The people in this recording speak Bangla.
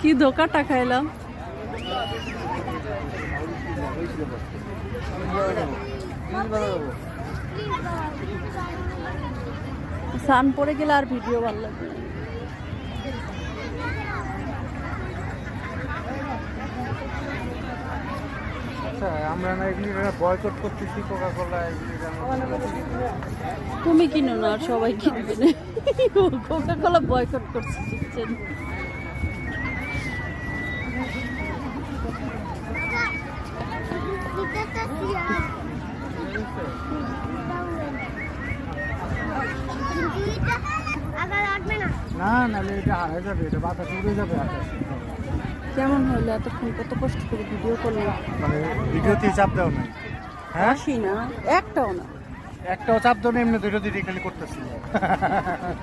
কি ধোকাটা খাইলাম? সান পড়ে গেলে আর ভিডিও ভালো লাগবে আচ্ছা আমরা না এগুলি বয়কট করতেছি কোকা কোলা এগুলি তুমি কিনো না আর সবাই কিনবে না। কোকা কোলা বয়কট করছে শিখছেন না? না এটা হয়ে যাবে এটা বাতাস উড়ে যাবে আকাশ। কেমন হলো এতক্ষণ? কত কষ্ট করে ভিডিও করলাম মানে ভিডিওতে চাপ দাও না হ্যাঁ? হাসি না একটাও না। একটাও চাপ দাও না এমনি দুটো দিদি খালি করতেছি